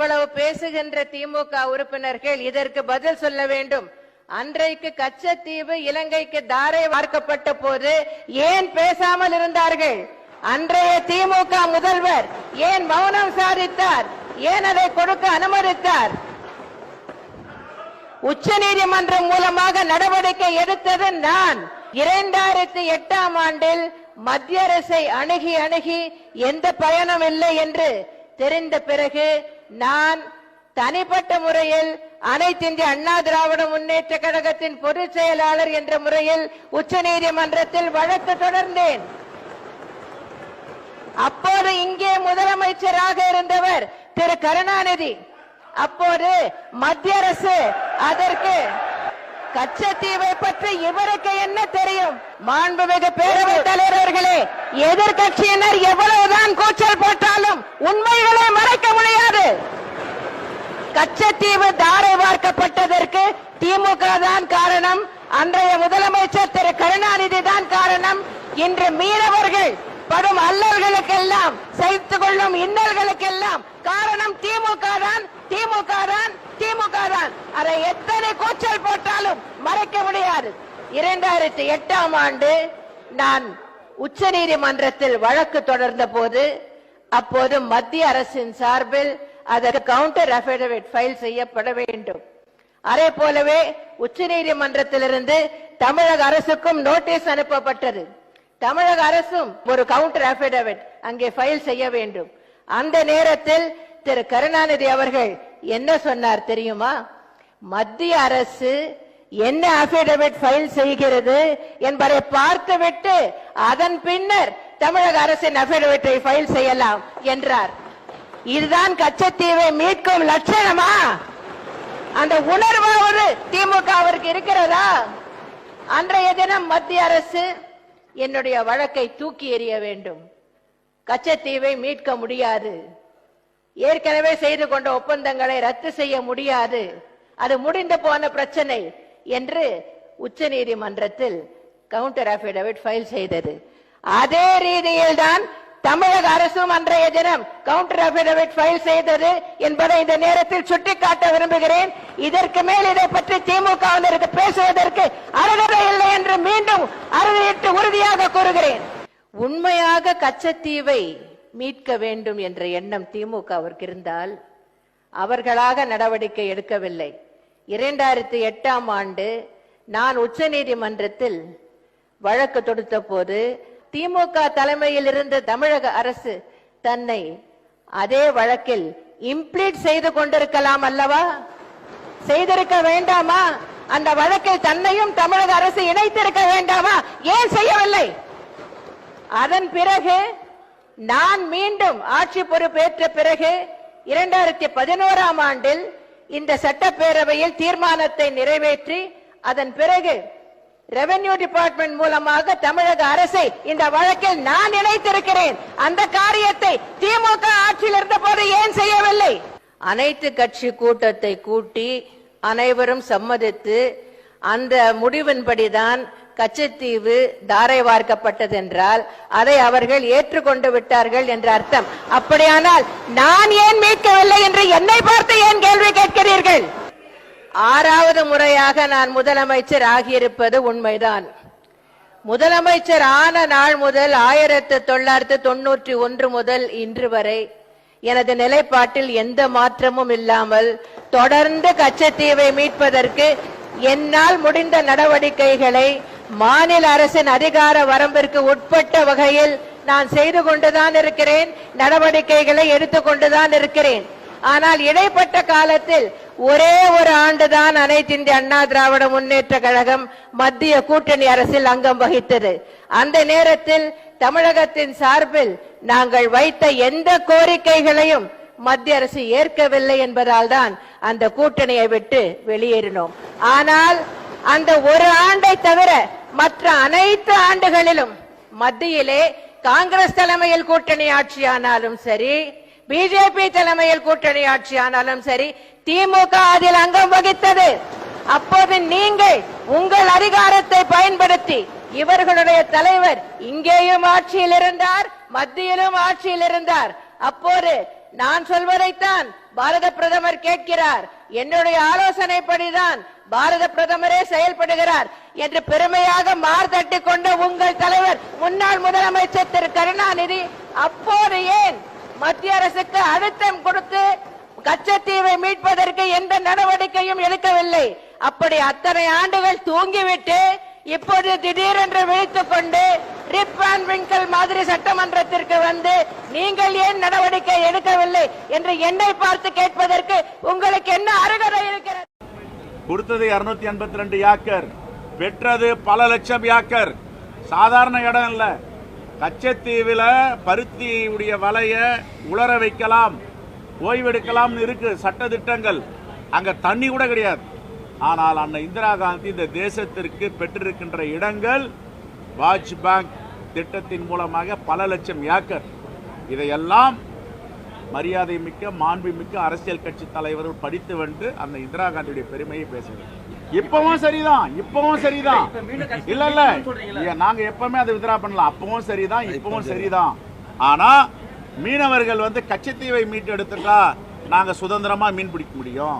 இவ்வளவு பேசுகின்ற திமுக உறுப்பினர்கள் இதற்கு பதில் சொல்ல வேண்டும். அன்றைக்கு கச்சத்தீவு இலங்கைக்கு தாரை வார்க்கப்பட்ட போது ஏன் பேசாமல் இருந்தார்கள்? அன்றைய திமுக முதல்வர் ஏன் மௌனம் சாதித்தார்? ஏன் அதை கொடுக்க அனுமதித்தார்? உச்ச நீதிமன்றம் மூலமாக நடவடிக்கை எடுத்தது நான். இரண்டாயிரத்தி எட்டாம் ஆண்டில் மத்திய அரசை அணுகி அணுகி எந்த பயனும் இல்லை என்று தெரிந்த பிறகு நான் தனிப்பட்ட முறையில் அனைத்து இந்திய அண்ணா திராவிட முன்னேற்ற கழகத்தின் பொதுச் செயலாளர் என்ற முறையில் உச்ச நீதிமன்றத்தில் வழக்கு தொடர்ந்தேன். அப்போது இங்கே முதலமைச்சராக இருந்தவர் திரு கருணாநிதி. அப்போது மத்திய அரசு அதற்கு கச்சத்தீவை பற்றி இவருக்கு என்ன தெரியும்? மாண்புமிகு பேரவை தலைவர்களே எதிர்கட்சியினர் எவ்வளவுதான் கூச்சல் போட்டாலும் உண்மைகளை மறைக்க முடியாது. கச்சத்தீவு தாரை வார்க்கப்பட்டதற்கு திமுக தான் காரணம். அன்றைய முதலமைச்சர் திரு கருணாநிதி தான் காரணம். இன்று மீனவர்கள் படும் அல்லல்களுக்கெல்லாம் சகித்து கொள்ளும் இன்னல்களுக்கெல்லாம் காரணம் திமுக தான் திமுக தான் திமுக தான். அதை எத்தனை கூச்சல் போட்டாலும் மறைக்க முடியாது. இரண்டாயிரத்தி எட்டாம் ஆண்டு நான் உச்ச நீதிமன்றத்தில் வழக்கு தொடர்ந்த போது அப்போது மத்திய அரசின் சார்பில் அதற்கு கவுண்டர் அபிடவிட் ஃபைல் செய்யப்பட வேண்டும். அதே போலவே உச்ச நீதிமன்றத்திலிருந்து தமிழக அரசுக்கும் நோட்டீஸ் அனுப்பப்பட்டது. தமிழக அரசும் ஒரு கவுண்டர் அபிடவிட் அங்கே ஃபைல் செய்ய வேண்டும். அந்த நேரத்தில் திரு கருணாநிதி அவர்கள் என்ன சொன்னார் தெரியுமா? மத்திய அரசு என்ன அபிடவிட் ஃபைல் செய்கிறது என்பதை பார்த்துவிட்டு அதன் பின்னர் தமிழக அரசின் அபிடவிட்டை ஃபைல் செய்யலாம் என்றார். இதுதான் கச்சத்தீவை மீட்கும் லட்சணமா? அந்த உணர்வாவது திமுகவிற்கு இருக்கிறதா? அன்றைய தினம் மத்திய அரசு என்னுடைய வழக்கை தூக்கி எறிய வேண்டும். கச்சத்தீவை மீட்க முடியாது. ஏற்கனவே செய்து கொண்ட ஒப்பந்தங்களை ரத்து செய்ய முடியாது. அது முடிந்து போன பிரச்சனை என்று உச்ச நீதிமன்றத்தில் கவுண்டர் அபிடவிட் ஃபைல் செய்தது. அதே ரீதியில் தான் தமிழக அரசும் அன்றைய தினம் கவுண்டர் அபிடவிட் ஃபைல் செய்தது என்பதை இந்த நேரத்தில் சுட்டிக்காட்ட விரும்புகிறேன். இதற்கு மேல் இதை பற்றி திமுக பேசுவதற்கு அருகதை இல்லை என்று மீண்டும் அறுதியிட்டு உறுதியாக கூறுகிறேன். உண்மையாக கச்சத்தீவை மீட்க வேண்டும் என்ற எண்ணம் திமுகவிற்கு இருந்தால் அவர்களாக நடவடிக்கை எடுக்கவில்லை. இரண்டாயிரத்தி எட்டாம் ஆண்டு நான் உச்ச நீதிமன்றத்தில் வழக்கு தொடுத்த போது திமுக தலைமையில் இருந்த தமிழக அரசு தன்னை அதே வழக்கில் இம்ப்ளீட் செய்து கொண்டிருக்கலாம் அல்லவா? செய்திருக்க வேண்டாமா? அந்த வழக்கில் தன்னையும் தமிழக அரசு இணைத்திருக்க வேண்டாமா? ஏன் செய்யவில்லை? அதன் பிறகு நான் மீண்டும் ஆட்சி பொறுப்பேற்ற பிறகு இரண்டாயிரத்தி பதினோராம் ஆண்டில் இந்த சட்டப்பேரவையில் தீர்மானத்தை நிறைவேற்றி அதன் பிறகு ரெவென்யூ டிபார்ட்மெண்ட் மூலமாக தமிழக அரசை இந்த வழக்கில் நான் இணைத்திருக்கிறேன். அந்த காரியத்தை திமுக ஆட்சியில் இருந்த போது ஏன் செய்யவில்லை? அனைத்து கட்சி கூட்டத்தை கூட்டி அனைவரும் சம்மதித்து அந்த முடிவின்படிதான் கச்சத்தீவு தாரை வார்க்கப்பட்டது என்றால் அதை அவர்கள் ஏற்றுக்கொண்டு விட்டார்கள் என்ற அர்த்தம். அப்படியானால் நான் ஏன் மீட்கவில்லை என்று என்னை பார்த்து ஏன் கேள்வி கேட்கிறீர்கள்? ஆறாவது முறையாக நான் முதலமைச்சர் ஆகியிருப்பது உண்மைதான். முதலமைச்சர் ஆன நாள் முதல் ஆயிரத்து தொள்ளாயிரத்து தொன்னூற்றி ஒன்று முதல் இன்று வரை எனது நிலைப்பாட்டில் எந்த மாற்றமும் இல்லாமல் தொடர்ந்து கச்சத்தீவை மீட்பதற்கு என்னால் முடிந்த நடவடிக்கைகளை மாநில அரசின் அதிகார வரம்பிற்கு உட்பட்ட வகையில் நான் செய்து கொண்டுதான் இருக்கிறேன் நடவடிக்கைகளை எடுத்துக்கொண்டுதான் இருக்கிறேன். ஆனால் இடைப்பட்ட காலத்தில் ஒரே ஒரு ஆண்டுதான் அனைத்து இந்திய அண்ணா திராவிட முன்னேற்ற கழகம் மத்திய கூட்டணி அரசில் அங்கம் வகித்தது. அந்த நேரத்தில் தமிழகத்தின் சார்பில் நாங்கள் வைத்த எந்த கோரிக்கைகளையும் மத்திய அரசு ஏற்கவில்லை என்பதால் தான் அந்த கூட்டணியை விட்டு வெளியேறினோம். ஆனால் அந்த ஒரு ஆண்டை தவிர மற்ற அனைத்து ஆண்டுகளிலும் மத்தியிலே காங்கிரஸ் தலைமையில் கூட்டணி ஆட்சியானாலும் சரி பிஜேபி தலைமையில் கூட்டணி ஆட்சி ஆனாலும் சரி திமுக அதில் அங்கம் வகித்தது. அப்போது நீங்கள் உங்கள் அதிகாரத்தை பயன்படுத்தி இவர்களுடைய தலைவர் இங்கேயும் ஆட்சியில் இருந்தார் மத்தியிலும் ஆட்சியில் இருந்தார். அப்போது நான் சொல்வதைத்தான் பாரத பிரதமர் கேட்கிறார். என்னுடைய ஆலோசனைப்படிதான் பாரத பிரதமரே செயல்படுகிறார் என்று பெருமையாக மார்தட்டி கொண்ட உங்கள் தலைவர் முன்னாள் முதலமைச்சர் திரு கருணாநிதி அப்போது ஏன் மத்திய அரசுக்கு அழுத்தம் கொடுத்து கச்சத்தீவை மீட்பதற்கு எந்த நடவடிக்கையும் எடுக்கவில்லை. அப்படி அத்தனை ஆண்டுகள் தூங்கிவிட்டு இப்போது திடீரென்று விழித்துக் கொண்டு ரிப் அண்ட் விங்கல் மாதிரி சட்டமன்றத்திற்கு வந்து நீங்கள் ஏன் நடவடிக்கை எடுக்கவில்லை என்று என்னை பார்த்து கேட்பதற்கு உங்களுக்கு என்ன அருகதை இருக்கிறது? கொடுத்தது 282 எண்பத்தி ரெண்டு ஏக்கர் பெற்றது பல லட்சம் ஏக்கர். சாதாரண இடம் இல்ல. கச்சத்தீவில் பருத்தியுடைய வலையை உலர வைக்கலாம் ஓய்வெடுக்கலாம்னு இருக்கு சட்ட திட்டங்கள் அங்கே தண்ணி கூட கிடையாது. ஆனால் அண்ணன் இந்திரா காந்தி இந்த தேசத்திற்கு பெற்றிருக்கின்ற இடங்கள் வாட்ச் பேங்க் திட்டத்தின் மூலமாக பல லட்சம் ஏக்கர். இதையெல்லாம் மரியாதை மிக்க மாண்புமிக்க அரசியல் கட்சி தலைவர்கள் படித்து வந்து அந்த இந்திரா காந்தியுடைய பெருமையை பேசுகிறார். இப்பவும் சரிதான் இப்பவும் சரிதான் இல்ல இல்ல ஐயா, நாங்க எப்பவுமே அதை வித்ரா பண்ணலாம் அப்பவும் சரிதான் இப்பவும் சரிதான் ஆனா மீனவர்கள் வந்து கச்சத்தீவை மீட்டு எடுத்துட்டா நாங்க சுதந்திரமா மீன் பிடிக்க முடியும்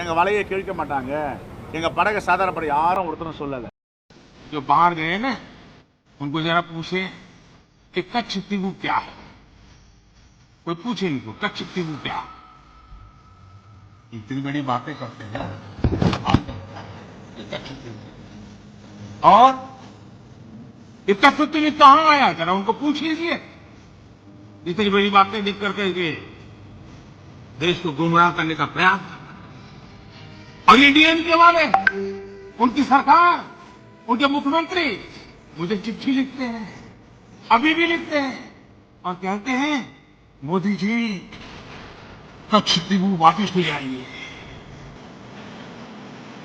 எங்க வலையை கிழிக்க மாட்டாங்க எங்க படகை சாதாரணப்பட யாரும் ஒருத்தரும் சொல்லல जो बाहर गए ना उनको जरा पूछे कि कच्छ तीबू क्या है कोई पूछे इनको कच्छ तीबू क्या है? इतनी बड़ी बातें करते हैं आप ये कच्छ तीबू। और ये तत्व तुम्हें कहाँ आया? जरा उनको पूछ लीजिए। इतनी बड़ी बातें लिख करके के देश को गुमराह करने का प्रयास और ये डीएमके वाले, उनकी सरकार, उनके मुख्यमंत्री, मुझे चिट्ठी लिखते हैं, अभी भी लिखते हैं, और कहते हैं, मोदी जी कच्छ तीबू वापिस ले आइए।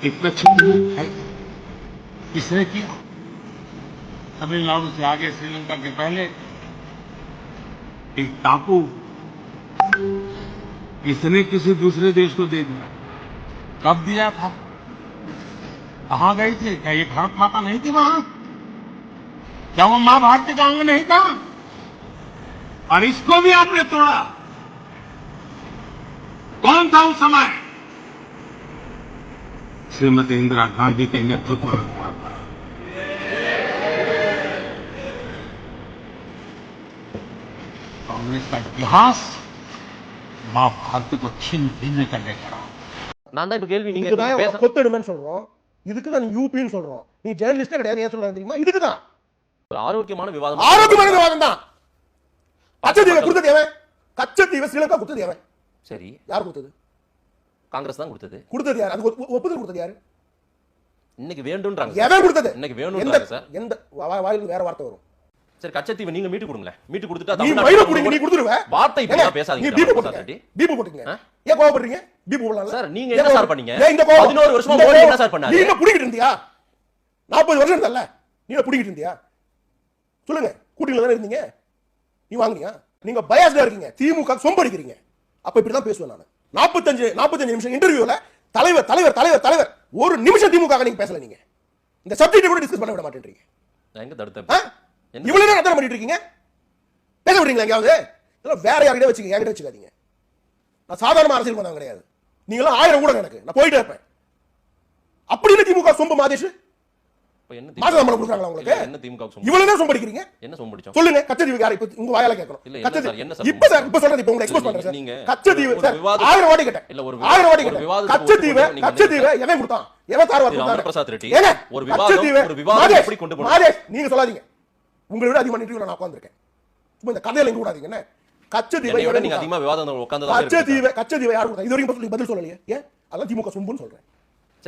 कच्छ है? किसने किया? तमिलनाडु से आगे श्रीलंका के पहले एक टापू। किसने किसी दूसरे देश को दे दिया? कब दिया था? कहा गई थी? क्या ये भारत माता नहीं थी वहाँ? क्या वो माँ भारती का अंग नहीं था? और इसको भी आपने तोड़ा। कौन था उस समय? श्रीमती इंदिरा गांधी के नेतृत्व में हुआ था। कांग्रेस का इतिहास माँ भारती को छीन छीन कर लेकर आओ நான் தான் இப்ப கேள்வி நீங்க இதுக்கு தான் பேச கொத்தடிமைன்னு சொல்றோம் இதுக்கு தான் யூபின்னு சொல்றோம் நீ ஜேர்னலிஸ்டே கிடையாது ஏன் சொல்றாங்க தெரியுமா இதுக்கு தான் ஒரு ஆரோக்கியமான விவாதம் ஆரோக்கியமான விவாதம் தான் கச்சத்தீவை கொடுத்தது எவன் கச்சத்தீவை ஸ்ரீலங்கா கொடுத்தது எவன் சரி யார் கொடுத்தது காங்கிரஸ் தான் கொடுத்தது. கொடுத்தது யார்? அது ஒப்பு- ஒப்புதல் கொடுத்தது யாரு? இன்னைக்கு வேண்டும்ன்றாங்க எவன் கொடுத்தது? இன்னைக்கு வேணும்ன்றாங்க சார். எந்த வாயிலிருந்து வேற வார்த்தை வரும். சரி கச்சத்தீவை நீங்க மீட்டு கொடுங்களேன். மீட்டு கொடுத்துட்டா நீ மயில குடிங்க நீ கொடுத்துருவ வார்த்தை இப்படி பேசாதீங்க நீ பீப்பு ரெட்டி. பீப்பு போட்டுங்க ஆ? ஏன் கோவப்படுறீங்க? பீப்பு போடலாம் சார், நீங்க என்ன சார் பண்ணீங்க? ஏன் இந்த கோவம் 11 வருஷமா மோடி? என்ன சார் பண்ணாரு? நீ என்ன புடிக்கிட்டு இருந்தியா? நாற்பது வருஷம் இருந்தல்ல. நீ என்ன புடிக்கிட்டு இருந்தியா? சொல்லுங்க. கூட்டணியில தானே இருந்தீங்க? நீ வாங்குனியா? நீங்க பயாஸ்டா இருக்கீங்க. திமுக சொம்படிக்கிறீங்க. அப்ப இப்படிதான் பேசுவேன் நான். நாற்பத்தஞ்சு நாற்பத்தஞ்சு நிமிஷம் இன்டர்வியூல தலைவர் தலைவர் தலைவர் தலைவர் ஒரு நிமிஷம் திமுக நீங்க பேசல நீங்க. இந்த சப்ஜெக்ட் கூட டிஸ்கஸ் பண்ண விட மாட்டேன்றீங்க. எங்க என்ன- இவ்வளவு நேரம் அத்தனை பண்ணிட்டு இருக்கீங்க? பேச விடுறீங்களா எங்கேயாவது? இதெல்லாம் வேற யார்கிட்ட வச்சுக்க என்கிட்ட வச்சுக்காதீங்க. நான் சாதாரண அரசியல் வந்தவன் கிடையாது. நீங்களாம் ஆயிரம் கூட எனக்கு. நான் போயிட்டே இருப்பேன். அப்படி என்ன திமுக சொம்பு மாதேஷ். இப்ப என்ன மாச சம்பளம் கொடுக்குறாங்களா உங்களுக்கு? இல்ல, என்ன திமுக சொம்பு இவ்வளவு நேரம் சொம்படிக்கிறீங்க என்ன சொம்பிடிச்சோம் சொல்லுங்க கச்சதீவு யார் இப்ப உங்க வாயால கேட்கணும். இல்ல, என்ன சார், என்ன சார் இப்ப சார் இப்ப சொல்றது இப்ப உங்களை எக்ஸ்போஸ் பண்றேன் நீங்க கச்சதீவு சார் ஆயிரம் கேட்டேன். இல்ல, ஒரு ஆயிரம் கேட்டேன். கச்சதீவு கச்சதீவு எவன் கொடுத்தான்? எவன் திரு ரெட்டி, விவாதம், ஒரு விவாதம் மாதேஷ், எப்படி கொண்டு? மாதேஷ் நீங்க சொல்லாதீங்க. உங்களை விட அதிகமா இன்டர்வியூல நான் உட்கார்ந்திருக்கேன். இந்த கதையில கூடாதீங்க என்ன? கச்சதீவை நீங்க? அதிகமா விவாதம் உட்கார்ந்து கச்சதீவை கச்சதீவை யார் கொடுத்தா? இது வரைக்கும் சொல்லி பதில் சொல்லலையே. ஏன்? அதான் திமுக சொம்புன்னு சொல்றேன்.